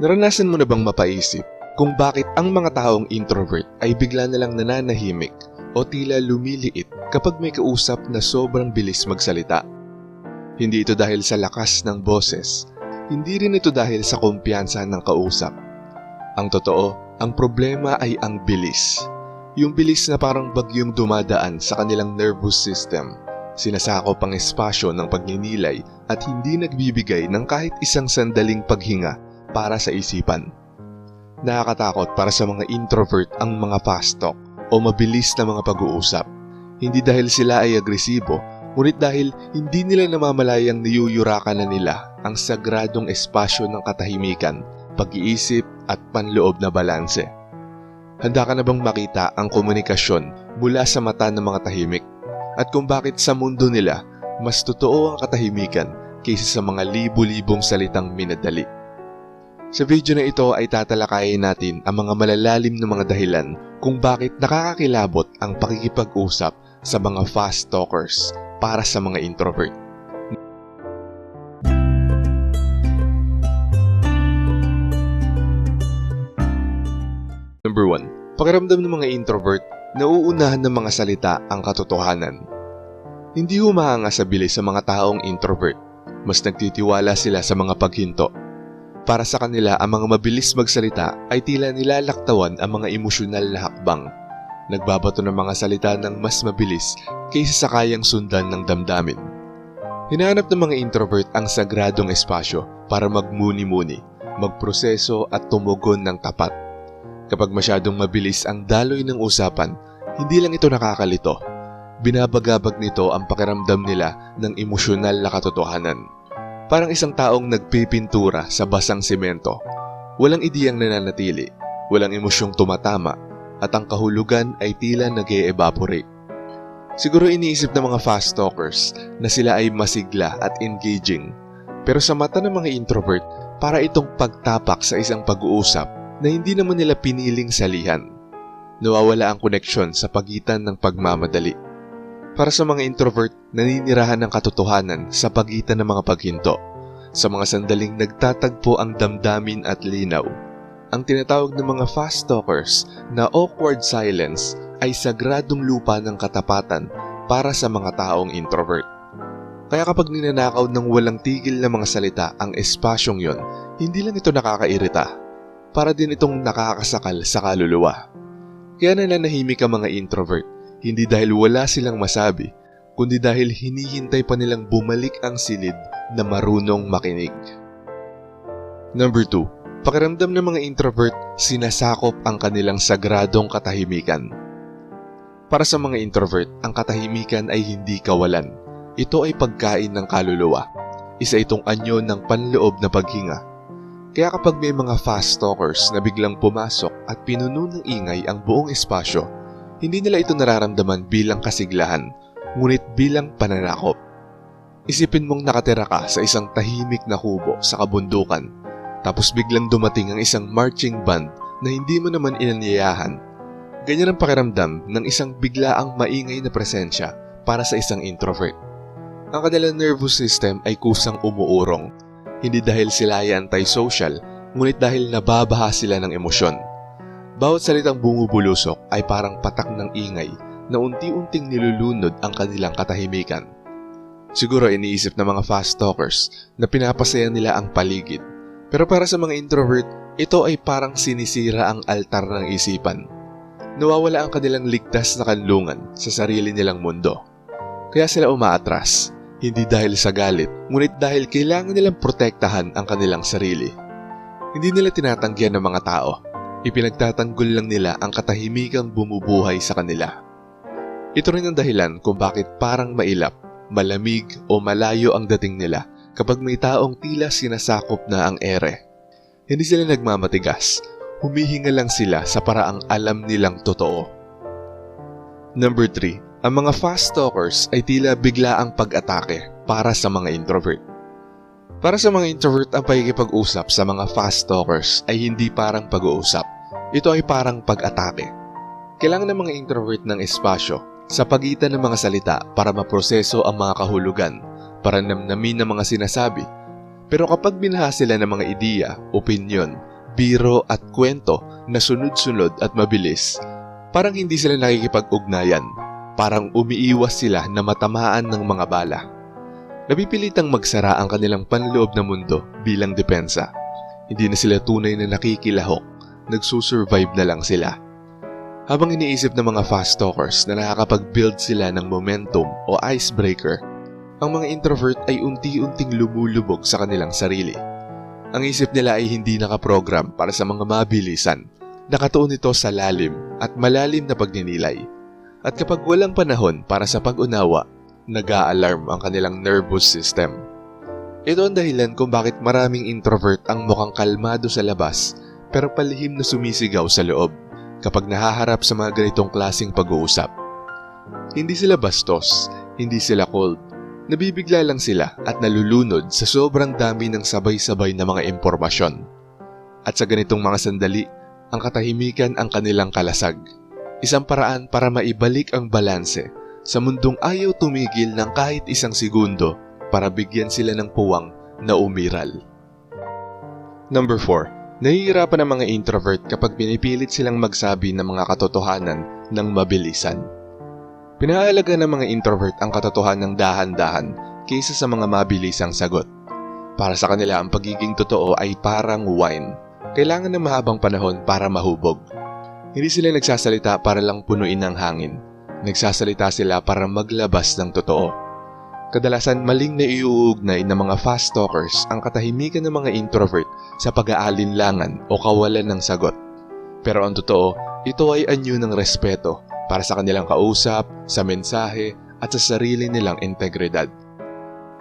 Naranasan mo na bang mapaisip kung bakit ang mga taong introvert ay bigla na lang nananahimik o tila lumiliit kapag may kausap na sobrang bilis magsalita? Hindi ito dahil sa lakas ng boses, hindi rin ito dahil sa kumpiyansa ng kausap. Ang totoo, ang problema ay ang bilis. Yung bilis na parang bagyong dumadaan sa kanilang nervous system. Sinasakop ang espasyo ng pagninilay at hindi nagbibigay ng kahit isang sandaling paghinga para sa isipan. Nakakatakot para sa mga introvert ang mga fast talk o mabilis na mga pag-uusap. Hindi dahil sila ay agresibo, ngunit dahil hindi nila namamalayang niyuyurakan na nila ang sagradong espasyo ng katahimikan, pag-iisip at panloob na balanse. Handa ka na bang makita ang komunikasyon mula sa mata ng mga tahimik? At kung bakit sa mundo nila, mas totoo ang katahimikan kaysa sa mga libu-libong salitang minadali. Sa video na ito ay tatalakayin natin ang mga malalalim na mga dahilan kung bakit nakakakilabot ang pakikipag-usap sa mga fast talkers para sa mga introvert. Number 1. Pakiramdam ng mga introvert, nauunahan ng mga salita ang katotohanan. Hindi humahanga sa bilis sa mga taong introvert. Mas nagtitiwala sila sa mga paghinto. Para sa kanila, ang mga mabilis magsalita ay tila nilalaktawan ang mga emosyonal na hakbang. Nagbabato ng mga salita ng mas mabilis kaysa sa kayang sundan ng damdamin. Hinahanap ng mga introvert ang sagradong espasyo para magmuni-muni, magproseso at tumugon ng tapat. Kapag masyadong mabilis ang daloy ng usapan, hindi lang ito nakakalito. Binabagabag nito ang pakiramdam nila ng emosyonal na katotohanan. Parang isang taong nagpipintura sa basang semento. Walang ideyang nananatili, walang emosyong tumatama, at ang kahulugan ay tila nag evaporate Siguro iniisip ng mga fast talkers na sila ay masigla at engaging. Pero sa mata ng mga introvert, para itong pagtapak sa isang pag-uusap na hindi naman nila piniling salihan. Nawawala ang koneksyon sa pagitan ng pagmamadali. Para sa mga introvert, naninirahan ng katotohanan sa pagitan ng mga paghinto. Sa mga sandaling nagtatagpo ang damdamin at linaw. Ang tinatawag ng mga fast talkers na awkward silence ay sagradong lupa ng katapatan para sa mga taong introvert. Kaya kapag ninanakaw ng walang tigil na mga salita ang espasyong yon, hindi lang ito nakakairita, para din itong nakakasakal sa kaluluwa. Kaya nananahimik ang mga introvert, hindi dahil wala silang masabi, kundi dahil hinihintay pa nilang bumalik ang silid na marunong makinig. Number 2. Pakiramdam ng mga introvert, sinasakop ang kanilang sagradong katahimikan. Para sa mga introvert, ang katahimikan ay hindi kawalan. Ito ay pagkain ng kaluluwa. Isa itong anyo ng panloob na paghinga. Kaya kapag may mga fast talkers na biglang pumasok at pinuno ng ingay ang buong espasyo, hindi nila ito nararamdaman bilang kasiglahan, ngunit bilang pananakop. Isipin mong nakatira ka sa isang tahimik na kubo sa kabundukan, tapos biglang dumating ang isang marching band na hindi mo naman inanyayahan Ganyan ang pakiramdam ng isang biglaang maingay na presensya para sa isang introvert. Ang kanilang nervous system ay kusang umuurong, hindi dahil sila ay antisocial, ngunit dahil nababaha sila ng emosyon. Bawat salitang bumubulusok ay parang patak ng ingay na unti-unting nilulunod ang kanilang katahimikan. Siguro iniisip ng mga fast talkers na pinapasaya nila ang paligid. Pero para sa mga introvert, ito ay parang sinisira ang altar ng isipan nawawala ang kanilang ligtas na kanlungan sa sarili nilang mundo. Kaya sila umaatras, hindi dahil sa galit, ngunit dahil kailangan nilang protektahan ang kanilang sarili. Hindi nila tinatanggihan ng mga tao, ipinagtatanggol lang nila ang katahimikang bumubuhay sa kanila. Ito rin ang dahilan kung bakit parang mailap, malamig o malayo ang dating nila kapag may taong tila sinasakop na ang ere. Hindi sila nagmamatigas, humihinga lang sila sa paraang alam nilang totoo. Number 3. Ang mga fast talkers ay tila bigla ang pag-atake para sa mga introvert. Para sa mga introvert, ang pagkikipag-usap sa mga fast talkers ay hindi parang pag-uusap. Ito ay parang pag-atake. Kailangan ng mga introvert ng espasyo sa pagitan ng mga salita para maproseso ang mga kahulugan, para namnamin ng mga sinasabi, Pero kapag binaha sila ng mga ideya, opinyon, biro at kwento na sunod-sunod at mabilis, parang hindi sila nakikipag-ugnayan. Parang umiiwas sila na matamaan ng mga bala. Napipilitang magsara ang kanilang panloob na mundo bilang depensa. Hindi na sila tunay na nakikilahok, nagsusurvive na lang sila. Habang iniisip ng mga fast talkers na nakakapag-build sila ng momentum o icebreaker, ang mga introvert ay unti-unting lumulubog sa kanilang sarili. Ang isip nila ay hindi nakaprogram para sa mga mabilisan. Nakatuon ito sa lalim at malalim na pagninilay. At kapag walang panahon para sa pag-unawa, nag-a-alarm ang kanilang nervous system. Ito ang dahilan kung bakit maraming introvert ang mukhang kalmado sa labas pero palihim na sumisigaw sa loob kapag nahaharap sa mga ganitong klasing pag-uusap. Hindi sila bastos, hindi sila cold, nabibigla lang sila at nalulunod sa sobrang dami ng sabay-sabay na mga impormasyon. At sa ganitong mga sandali, ang katahimikan ang kanilang kalasag. Isang paraan para maibalik ang balanse sa mundong ayaw tumigil ng kahit isang segundo para bigyan sila ng puwang na umiral. Number 4. Nahihirapan ang mga introvert kapag pinipilit silang magsabi ng mga katotohanan ng mabilisan. Pinahalaga ng mga introvert ang katotohanan ng dahan-dahan kaysa sa mga mabilisang sagot. Para sa kanila ang pagiging totoo ay parang wine. Kailangan ng mahabang panahon para mahubog. Hindi sila nagsasalita para lang punuin ng hangin. Nagsasalita sila para maglabas ng totoo. Kadalasan maling na iuugnay ng mga fast talkers ang katahimikan ng mga introvert sa pag-aalinlangan o kawalan ng sagot. Pero ang totoo, ito ay anyo ng respeto para sa kanilang kausap, sa mensahe, at sa sarili nilang integridad.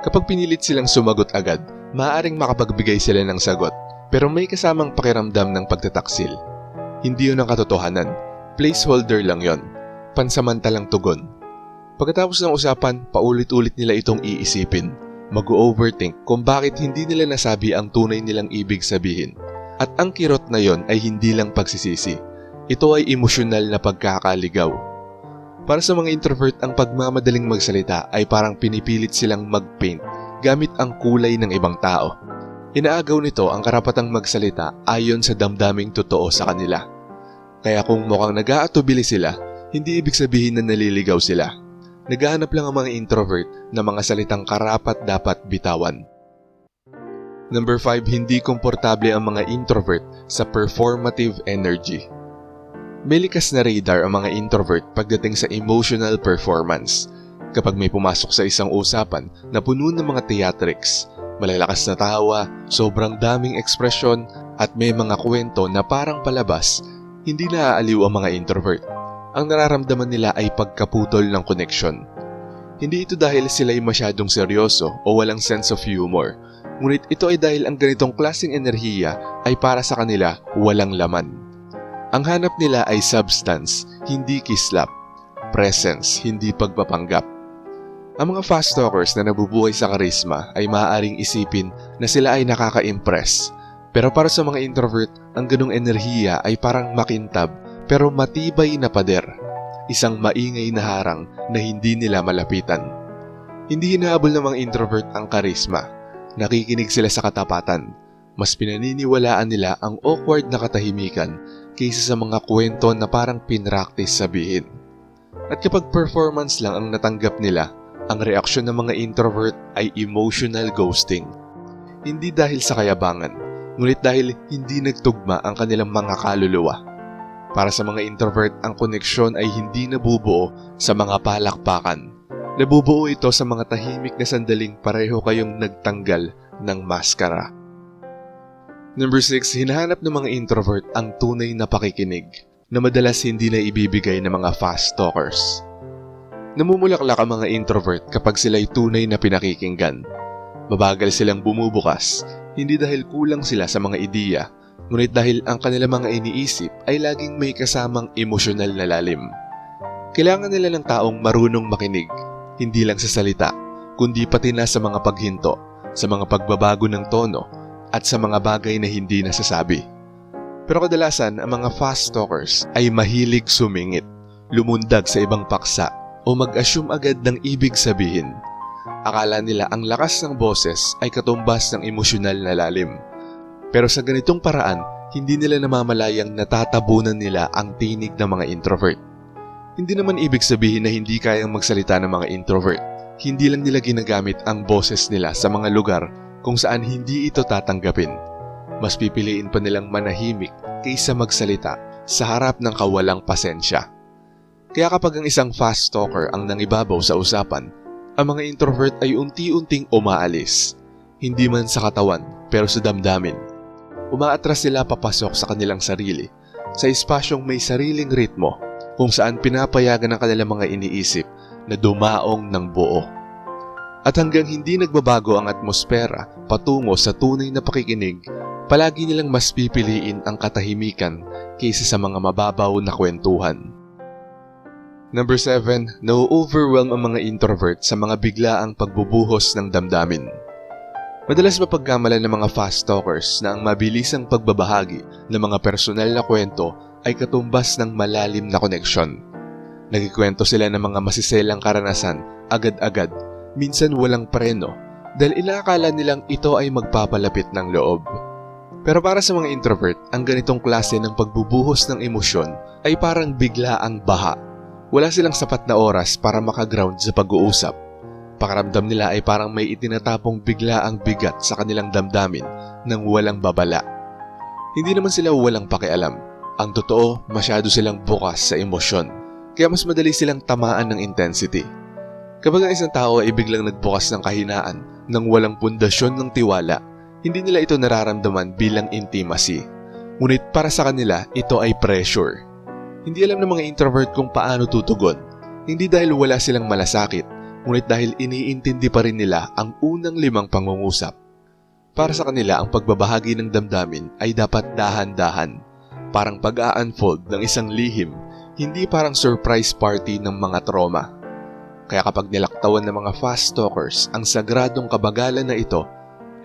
Kapag pinilit silang sumagot agad, maaaring makapagbigay sila ng sagot, pero may kasamang pakiramdam ng pagtataksil. Hindi yun ang katotohanan. Placeholder lang yon. Pansamantalang tugon. Pagkatapos ng usapan, paulit-ulit nila itong iisipin. Mag-overthink kung bakit hindi nila nasabi ang tunay nilang ibig sabihin. At ang kirot na yon ay hindi lang pagsisisi. Ito ay emosyonal na pagkakaligaw. Para sa mga introvert, ang pagmamadaling magsalita ay parang pinipilit silang mag-paint gamit ang kulay ng ibang tao. Inaagaw nito ang karapatang magsalita ayon sa damdaming totoo sa kanila. Kaya kung mukhang nag-aatubili sila, hindi ibig sabihin na naliligaw sila. Naghahanap lang ang mga introvert ng mga salitang karapat dapat bitawan. Number 5, hindi komportable ang mga introvert sa performative energy. May likas na radar ang mga introvert pagdating sa emotional performance. Kapag may pumasok sa isang usapan na puno ng mga theatrics, malalakas na tawa, sobrang daming ekspresyon, at may mga kwento na parang palabas, hindi naaaliw ang mga introvert. Ang nararamdaman nila ay pagkaputol ng connection. Hindi ito dahil sila ay masyadong seryoso o walang sense of humor, ngunit ito ay dahil ang ganitong klaseng enerhiya ay para sa kanila walang laman. Ang hanap nila ay substance, hindi kislap. Presence, hindi pagpapanggap. Ang mga fast talkers na nabubuhay sa karisma ay maaaring isipin na sila ay nakaka-impress. Pero para sa mga introvert, ang ganong enerhiya ay parang makintab pero matibay na pader. Isang maingay na harang na hindi nila malapitan. Hindi hinahabol ng mga introvert ang karisma. Nakikinig sila sa katapatan. Mas pinaniniwalaan nila ang awkward na katahimikan kaysa sa mga kwento na parang pinractice sabihin. At kapag performance lang ang natanggap nila, ang reaksyon ng mga introvert ay emotional ghosting. Hindi dahil sa kayabangan, ngunit dahil hindi nagtugma ang kanilang mga kaluluwa. Para sa mga introvert, ang koneksyon ay hindi nabubuo sa mga palakpakan. Nabubuo ito sa mga tahimik na sandaling pareho kayong nagtanggal ng maskara. Number 6, hinahanap ng mga introvert ang tunay na pakikinig na madalas hindi na ibibigay ng mga fast talkers. Namumulaklak ang mga introvert kapag sila'y tunay na pinakikinggan. Mabagal silang bumubukas, hindi dahil kulang sila sa mga ideya, ngunit dahil ang kanilang mga iniisip ay laging may kasamang emosyonal na lalim. Kailangan nila ng taong marunong makinig, hindi lang sa salita, kundi pati na sa mga paghinto, sa mga pagbabago ng tono, at sa mga bagay na hindi nasasabi. Pero kadalasan, ang mga fast talkers ay mahilig sumingit, lumundag sa ibang paksa, o mag-assume agad ng ibig sabihin. akala nila ang lakas ng boses ay katumbas ng emosyonal na lalim. Pero sa ganitong paraan, hindi nila namamalayang natatabunan nila ang tinig ng mga introvert. Hindi naman ibig sabihin na hindi kayang magsalita ng mga introvert. Hindi lang nila ginagamit ang boses nila sa mga lugar kung saan hindi ito tatanggapin. Mas pipiliin pa nilang manahimik kaysa magsalita sa harap ng kawalang pasensya. Kaya kapag ang isang fast talker ang nangibabaw sa usapan, ang mga introvert ay unti-unting umaalis. Hindi man sa katawan, pero sa damdamin. Umaatras sila papasok sa kanilang sarili, sa espasyong may sariling ritmo, kung saan pinapayagan ng kanilang mga iniisip na dumaong ng buo. At hanggang hindi nagbabago ang atmosfera patungo sa tunay na pakikinig, palagi nilang mas pipiliin ang katahimikan kaysa sa mga mababaw na kwentuhan. Number 7, na-overwhelm ang mga introvert sa mga biglaang pagbubuhos ng damdamin. Madalas mapagkamalan ng mga fast talkers na ang mabilisang pagbabahagi ng mga personal na kwento ay katumbas ng malalim na koneksyon. Nagkikwento sila ng mga masiselang karanasan agad-agad, minsan walang preno, dahil inaakala nilang ito ay magpapalapit ng loob. Pero para sa mga introvert, ang ganitong klase ng pagbubuhos ng emosyon ay parang biglaang baha wala silang sapat na oras para makaground sa pag-uusap. Pakaramdam nila ay parang may itinatapong bigla ang bigat sa kanilang damdamin nang walang babala. Hindi naman sila walang pakialam. Ang totoo, masyado silang bukas sa emosyon. Kaya mas madali silang tamaan ng intensity. Kapag ang isang tao ay biglang nagbukas ng kahinaan nang walang pundasyon ng tiwala, hindi nila ito nararamdaman bilang intimacy. Ngunit para sa kanila, ito ay pressure hindi alam ng mga introvert kung paano tutugon. Hindi dahil wala silang malasakit, ngunit dahil iniintindi pa rin nila ang unang limang pangungusap. Para sa kanila, ang pagbabahagi ng damdamin ay dapat dahan-dahan. Parang pag-a-unfold ng isang lihim, hindi parang surprise party ng mga trauma. Kaya kapag nilaktawan ng mga fast talkers ang sagradong kabagalan na ito,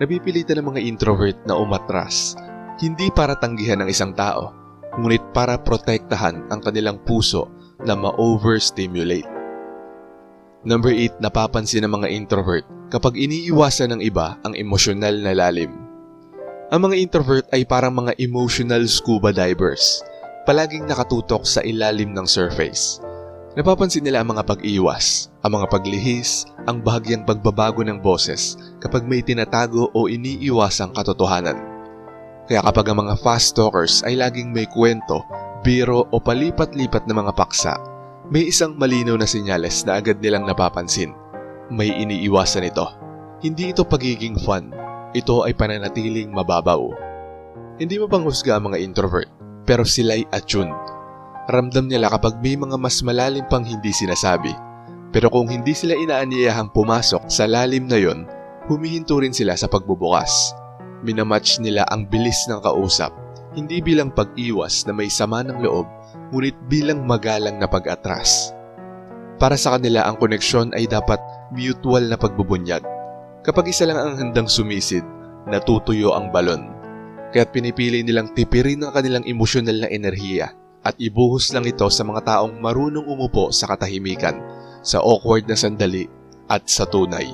napipilitan ng mga introvert na umatras, hindi para tanggihan ng isang tao, ngunit para protektahan ang kanilang puso na ma-overstimulate. Number 8, napapansin ng mga introvert kapag iniiwasan ng iba ang emosyonal na lalim. Ang mga introvert ay parang mga emotional scuba divers, palaging nakatutok sa ilalim ng surface. Napapansin nila ang mga pag-iwas, ang mga paglihis, ang bahagyang pagbabago ng boses kapag may tinatago o iniiwasang katotohanan. Kaya kapag ang mga fast talkers ay laging may kwento, biro o palipat-lipat na mga paksa, may isang malinaw na senyales na agad nilang napapansin. May iniiwasan ito. Hindi ito pagiging fun. Ito ay pananatiling mababaw. Hindi mo panghusga ang mga introvert, pero sila'y attune. Ramdam nila kapag may mga mas malalim pang hindi sinasabi. Pero kung hindi sila inaanyayahang pumasok sa lalim na yon, humihinto rin sila sa pagbubukas Minamatch nila ang bilis ng kausap, hindi bilang pag-iwas na may sama ng loob, ngunit bilang magalang na pag-atras. Para sa kanila ang koneksyon ay dapat mutual na pagbubunyag. Kapag isa lang ang handang sumisid, natutuyo ang balon. Kaya't pinipili nilang tipirin ang kanilang emosyonal na enerhiya at ibuhos lang ito sa mga taong marunong umupo sa katahimikan, sa awkward na sandali at sa tunay.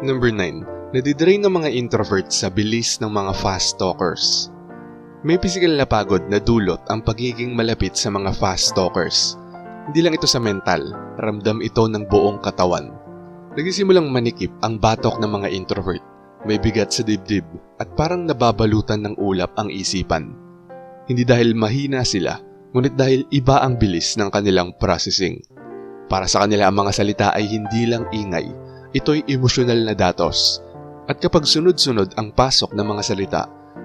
Number 9 Nadidrain ng mga introvert sa bilis ng mga fast talkers. May physical na pagod na dulot ang pagiging malapit sa mga fast talkers. Hindi lang ito sa mental, ramdam ito ng buong katawan. Nagsimulang manikip ang batok ng mga introvert. May bigat sa dibdib at parang nababalutan ng ulap ang isipan. Hindi dahil mahina sila, ngunit dahil iba ang bilis ng kanilang processing. Para sa kanila ang mga salita ay hindi lang ingay, ito'y emosyonal na datos at kapag sunod-sunod ang pasok ng mga salita,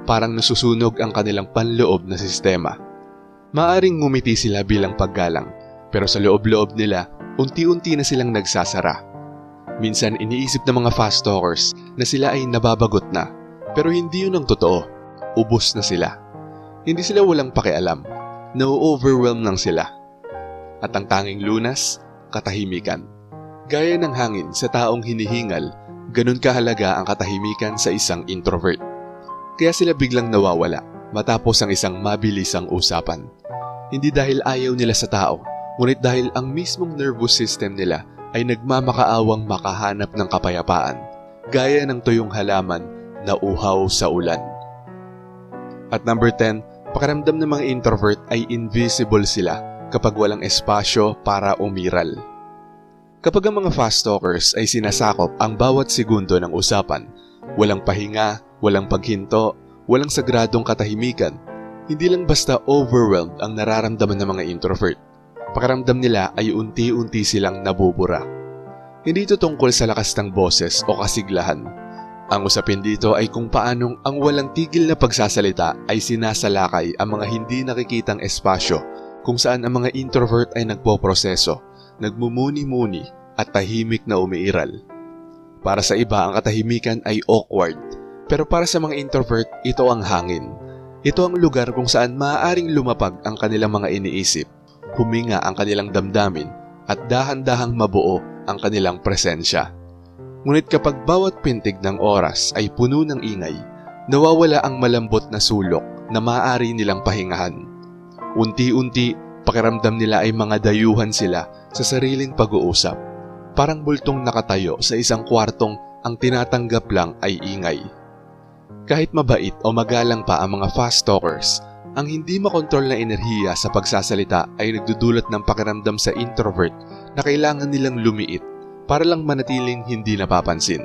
parang nasusunog ang kanilang panloob na sistema. Maaring ngumiti sila bilang paggalang, pero sa loob-loob nila, unti-unti na silang nagsasara. Minsan iniisip ng mga fast talkers na sila ay nababagot na, pero hindi yun ang totoo. Ubus na sila. Hindi sila walang pakialam. Na-overwhelm lang sila. At ang tanging lunas, katahimikan. Gaya ng hangin sa taong hinihingal Ganun kahalaga ang katahimikan sa isang introvert. Kaya sila biglang nawawala matapos ang isang mabilisang usapan. Hindi dahil ayaw nila sa tao, ngunit dahil ang mismong nervous system nila ay nagmamakaawang makahanap ng kapayapaan, gaya ng tuyong halaman na uhaw sa ulan. At number 10, pakiramdam ng mga introvert ay invisible sila kapag walang espasyo para umiral. Kapag ang mga fast talkers ay sinasakop ang bawat segundo ng usapan, walang pahinga, walang paghinto, walang sagradong katahimikan, hindi lang basta overwhelmed ang nararamdaman ng mga introvert. Pakiramdam nila ay unti-unti silang nabubura. Hindi ito tungkol sa lakas ng boses o kasiglahan. Ang usapin dito ay kung paanong ang walang tigil na pagsasalita ay sinasalakay ang mga hindi nakikitang espasyo kung saan ang mga introvert ay nagpoproseso, nagmumuni-muni at tahimik na umiiral. Para sa iba, ang katahimikan ay awkward, pero para sa mga introvert, ito ang hangin. Ito ang lugar kung saan maaaring lumapag ang kanilang mga iniisip, huminga ang kanilang damdamin, at dahan-dahang mabuo ang kanilang presensya. Ngunit kapag bawat pintig ng oras ay puno ng ingay, nawawala ang malambot na sulok na maaari nilang pahingahan. Unti-unti, pakiramdam nila ay mga dayuhan sila sa sariling pag-uusap. Parang bultong nakatayo sa isang kwartong ang tinatanggap lang ay ingay. Kahit mabait o magalang pa ang mga fast talkers, ang hindi makontrol na enerhiya sa pagsasalita ay nagdudulot ng pakiramdam sa introvert na kailangan nilang lumiit para lang manatiling hindi napapansin.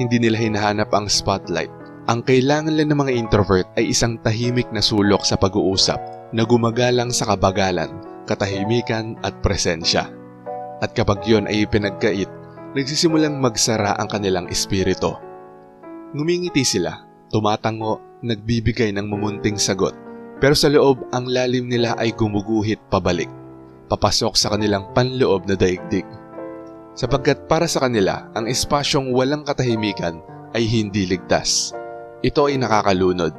Hindi nila hinahanap ang spotlight. Ang kailangan lang ng mga introvert ay isang tahimik na sulok sa pag-uusap na gumagalang sa kabagalan, katahimikan at presensya. At kapag yon ay ipinagkait, nagsisimulang magsara ang kanilang espiritu. Ngumingiti sila, tumatango, nagbibigay ng mumunting sagot, pero sa loob ang lalim nila ay gumuguhit pabalik, papasok sa kanilang panloob na daigdig sapagkat para sa kanila ang espasyong walang katahimikan ay hindi ligtas. Ito ay nakakalunod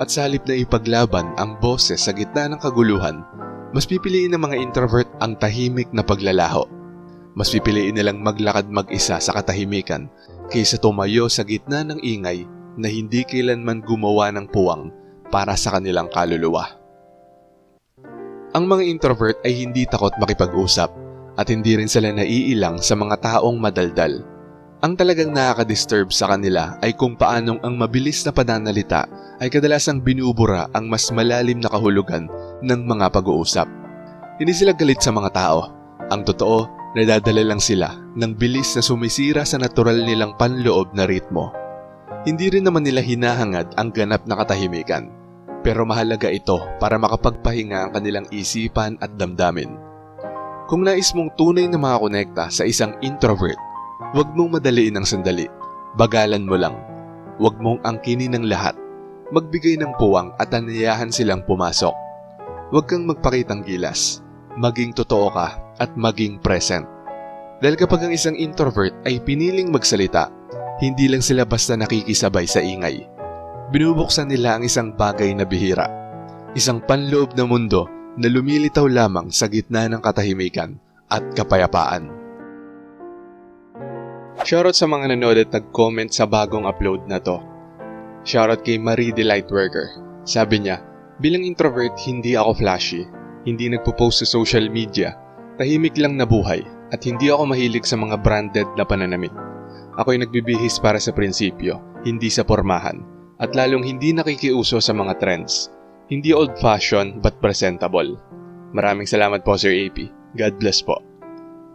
at sa halip na ipaglaban ang boses sa gitna ng kaguluhan, mas pipiliin ng mga introvert ang tahimik na paglalaho. Mas pipiliin nilang maglakad mag-isa sa katahimikan kaysa tumayo sa gitna ng ingay na hindi kailanman gumawa ng puwang para sa kanilang kaluluwa. Ang mga introvert ay hindi takot makipag-usap at hindi rin sila naiilang sa mga taong madaldal. Ang talagang nakaka-disturb sa kanila ay kung paanong ang mabilis na pananalita ay kadalasang binubura ang mas malalim na kahulugan ng mga pag-uusap. Hindi sila galit sa mga tao. Ang totoo, nadadala lang sila ng bilis na sumisira sa natural nilang panloob na ritmo. Hindi rin naman nila hinahangad ang ganap na katahimikan. Pero mahalaga ito para makapagpahinga ang kanilang isipan at damdamin. Kung nais mong tunay na makakonekta sa isang introvert, huwag mong madaliin ang sandali. Bagalan mo lang. Huwag mong angkinin ng lahat. Magbigay ng puwang at anayahan silang pumasok. Huwag kang magpakitang gilas. Maging totoo ka at maging present. Dahil kapag ang isang introvert ay piniling magsalita, hindi lang sila basta nakikisabay sa ingay. Binubuksan nila ang isang bagay na bihira. Isang panloob na mundo na lumilitaw lamang sa gitna ng katahimikan at kapayapaan. Shoutout sa mga nanood at nag-comment sa bagong upload na to. Shoutout kay Marie the Lightworker. Sabi niya, bilang introvert hindi ako flashy, hindi nagpo-post sa social media, tahimik lang na buhay at hindi ako mahilig sa mga branded na pananamit. Ako'y nagbibihis para sa prinsipyo, hindi sa pormahan, at lalong hindi nakikiuso sa mga trends. Hindi old-fashioned but presentable. Maraming salamat po Sir AP. God bless po.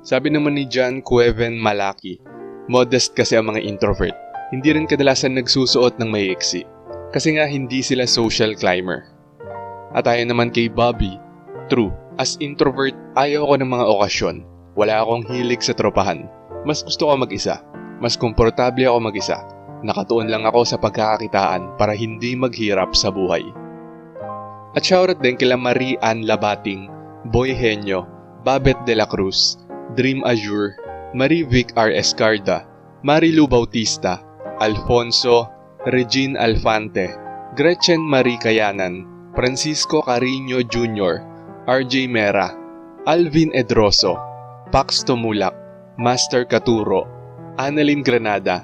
Sabi naman ni John Cueven Malaki, modest kasi ang mga introvert. Hindi rin kadalasan nagsusuot ng maiiksi. Kasi nga hindi sila social climber. At ayon naman kay Bobby, true, as introvert, ayaw ko ng mga okasyon. Wala akong hilig sa tropahan. Mas gusto ko mag-isa. Mas komportable ako mag-isa. Nakatuon lang ako sa pagkakakitaan para hindi maghirap sa buhay. At shoutout din kila Marie Ann Labating, Boy Henyo, Babet de la Cruz, Dream Azure, Marie Vic R. Escarda, Marilu Bautista, Alfonso, Regine Alfante, Gretchen Marie Kayanan, Francisco Carino Jr., RJ Mera, Alvin Edroso, Pax Tumulak, Master Katuro, Annalyn Granada,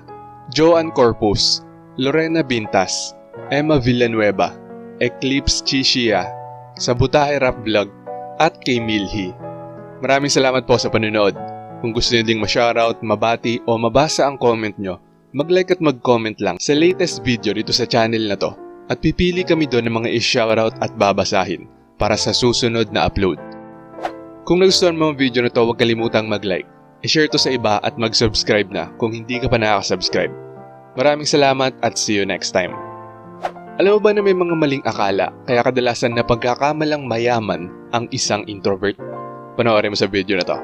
Joan Corpus, Lorena Bintas, Emma Villanueva, Eclipse Chishia, sa Butahe Rap Vlog, at kay Milhi. Maraming salamat po sa panonood. Kung gusto nyo ding ma-shoutout, mabati o mabasa ang comment nyo, mag-like at mag-comment lang sa latest video dito sa channel na to at pipili kami doon ng mga i-shoutout at babasahin para sa susunod na upload. Kung nagustuhan mo ang video na to, huwag kalimutang mag-like, i-share to sa iba at mag-subscribe na kung hindi ka pa nakaka-subscribe. Maraming salamat at see you next time. Alam mo ba na may mga maling akala kaya kadalasan na pagkakamalang mayaman ang isang introvert? Panoorin mo sa video na to.